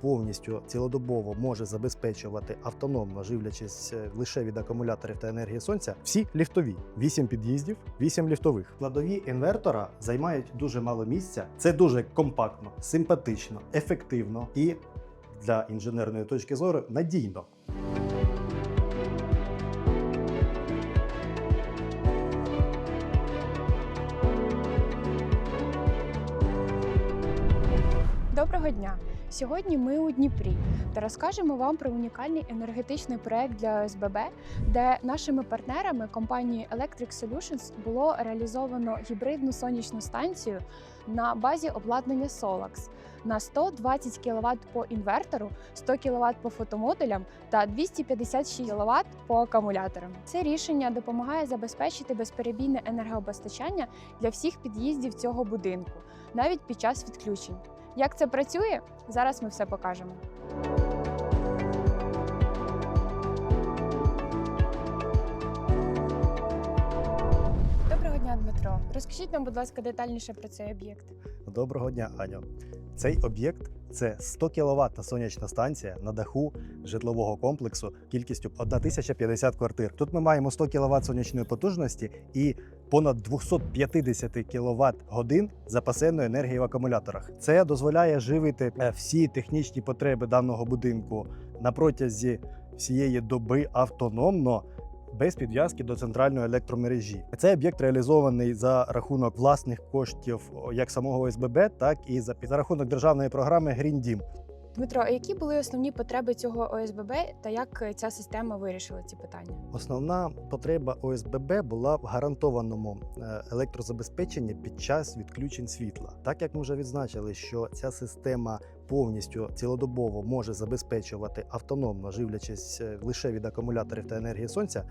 повністю цілодобово може забезпечувати автономно, живлячись е, лише від акумуляторів та енергії сонця, всі ліфтові. 8 під'їздів, 8 ліфтових. Складові інвертора займають дуже мало місця. Це дуже компактно, симпатично, ефективно і для інженерної точки зору надійно. Доброго дня! Сьогодні ми у Дніпрі та розкажемо вам про унікальний енергетичний проект для ОСББ, де нашими партнерами компанією Electric Solutions було реалізовано гібридну сонячну станцію на базі обладнання Solax на 120 кВт по інвертору, 100 кВт по фотомодулям та 256 кВт по акумуляторам. Це рішення допомагає забезпечити безперебійне енергопостачання для всіх під'їздів цього будинку, навіть під час відключень. Як це працює? Зараз ми все покажемо. Доброго дня, Дмитро. Розкажіть нам, будь ласка, детальніше про цей об'єкт. Доброго дня, Аню. Цей об'єкт це 100 кВт сонячна станція на даху житлового комплексу кількістю 1050 квартир. Тут ми маємо 100 кВт сонячної потужності і понад 250 кВт годин запасеної енергії в акумуляторах. Це дозволяє живити е, всі технічні потреби даного будинку на протязі всієї доби автономно. Без підв'язки до центральної електромережі цей об'єкт реалізований за рахунок власних коштів як самого СББ, так і за, рахунок державної програми Green Dім. Дмитро, а які були основні потреби цього ОСББ та як ця система вирішила ці питання? Основна потреба ОСББ була в гарантованому е, електрозабезпеченні під час відключень світла. Так як ми вже відзначили, що ця система повністю цілодобово може забезпечувати автономно, живлячись е, лише від акумуляторів та енергії сонця.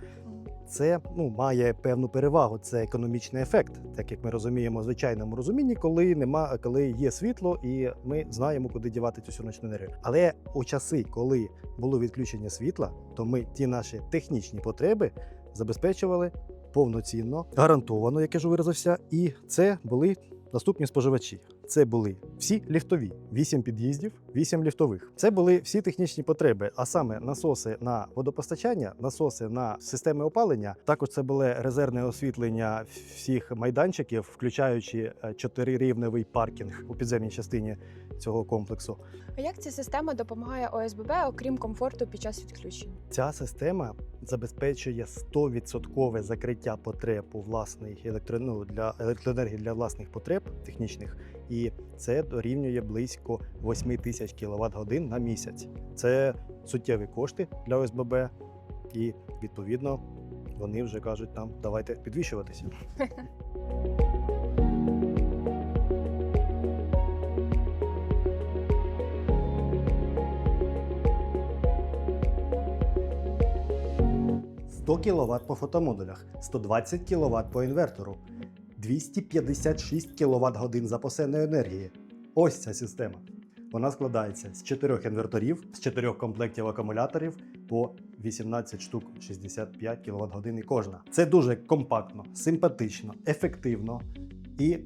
Це ну має певну перевагу. Це економічний ефект, так як ми розуміємо в звичайному розумінні, коли нема, коли є світло, і ми знаємо, куди дівати цю сонячну енергію. Але у часи, коли було відключення світла, то ми ті наші технічні потреби забезпечували повноцінно, гарантовано, як я вже виразився, і це були наступні споживачі. Це були всі ліфтові, 8 під'їздів, 8 ліфтових. Це були всі технічні потреби, а саме насоси на водопостачання, насоси на системи опалення. Також це було резервне освітлення всіх майданчиків, включаючи е, чотирирівневий паркінг у підземній частині цього комплексу. А як ця система допомагає ОСББ, окрім комфорту під час відключень? Ця система забезпечує 100% закриття потреб у власних електро... ну, для електроенергії для власних потреб технічних, і це дорівнює близько 8 тисяч кВт годин на місяць. Це суттєві кошти для ОСББ, і відповідно вони вже кажуть нам, давайте підвищуватися. – 100 кВт по фотомодулях, 120 кВт по інвертору, 256 кВт годин запасеної енергії. Ось ця система. Вона складається з 4 інверторів, з 4 комплектів акумуляторів по 18 штук 65 кВт години кожна. Це дуже компактно, симпатично, ефективно і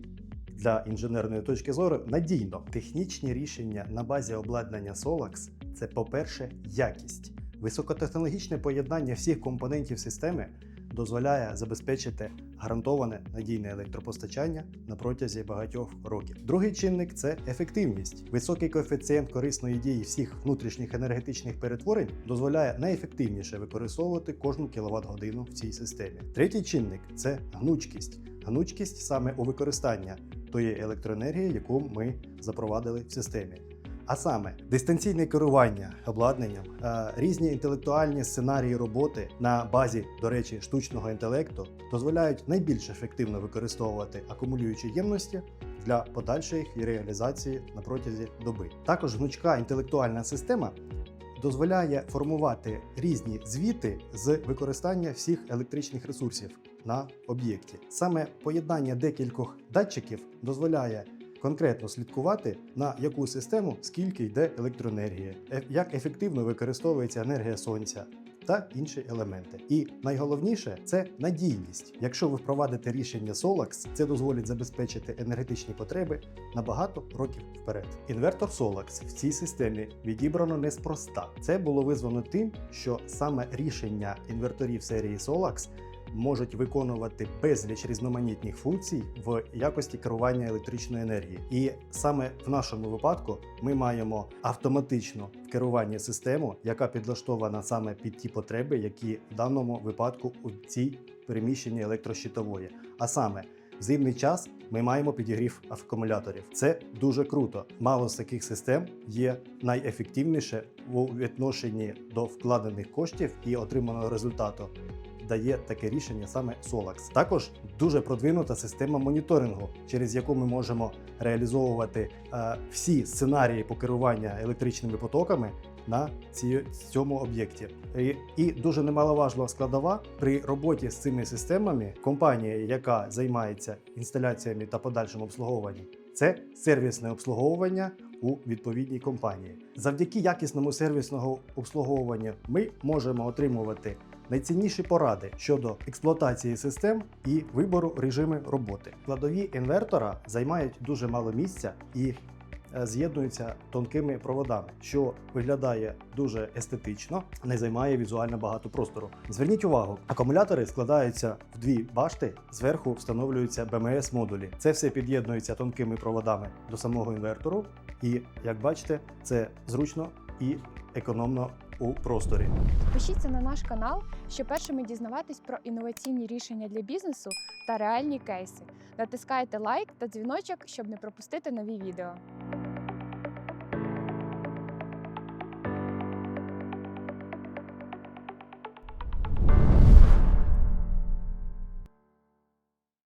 для інженерної точки зору надійно. Технічні рішення на базі обладнання Solax – це, по-перше, якість. Високотехнологічне поєднання всіх компонентів системи дозволяє забезпечити гарантоване надійне електропостачання на протязі багатьох років. Другий чинник це ефективність. Високий коефіцієнт корисної дії всіх внутрішніх енергетичних перетворень дозволяє найефективніше використовувати кожну кіловат годину в цій системі. Третій чинник це гнучкість. Гнучкість саме у використанні тої електроенергії, яку ми запровадили в системі. А саме дистанційне керування обладнанням, е, різні інтелектуальні сценарії роботи на базі, до речі, штучного інтелекту дозволяють найбільш ефективно використовувати акумулюючі ємності для подальшої реалізації на протязі доби. Також гнучка інтелектуальна система дозволяє формувати різні звіти з використання всіх електричних ресурсів на об'єкті. Саме поєднання декількох датчиків дозволяє конкретно слідкувати на яку систему скільки йде електроенергії, е- як ефективно використовується енергія сонця. та інші елементи. І найголовніше це надійність. Якщо ви впровадите рішення Solax, це дозволить забезпечити енергетичні потреби на багато років вперед. Інвертор Solax в цій системі відібрано неспроста. Це було визвано тим, що саме рішення інверторів серії Solax можуть виконувати безліч різноманітних функцій в якості керування електричної енергії. І саме в нашому випадку ми маємо автоматичну керування систему, яка підлаштована саме під ті потреби, які в даному випадку у цій переміщенні електрощитової. А саме в зимний час ми маємо підігрів акумуляторів. Це дуже круто. Мало з таких систем є найефективніше у відношенні до вкладених коштів і отриманого результату. Дає таке рішення саме Solax. Також дуже продвинута система моніторингу, через яку ми можемо реалізовувати е, всі сценарії по керуванню електричними потоками на цьому об'єкті. І, і дуже немаловажна складова при роботі з цими системами компанія, яка займається інсталяціями та подальшим обслуговуванням, це сервісне обслуговування у відповідній компанії. Завдяки якісному сервісному обслуговуванню ми можемо отримувати найцінніші поради щодо експлуатації систем і вибору режиму роботи. Кладові інвертора займають дуже мало місця і з'єднуються тонкими проводами, що виглядає дуже естетично, не займає візуально багато простору. Зверніть увагу, акумулятори складаються в дві башти, зверху встановлюються БМС модулі. Це все під'єднується тонкими проводами до самого інвертору, і як бачите, це зручно і економно у просторі. Пишіться на наш канал, щоб першими дізнаватись про інноваційні рішення для бізнесу та реальні кейси. Натискайте лайк та дзвіночок, щоб не пропустити нові відео.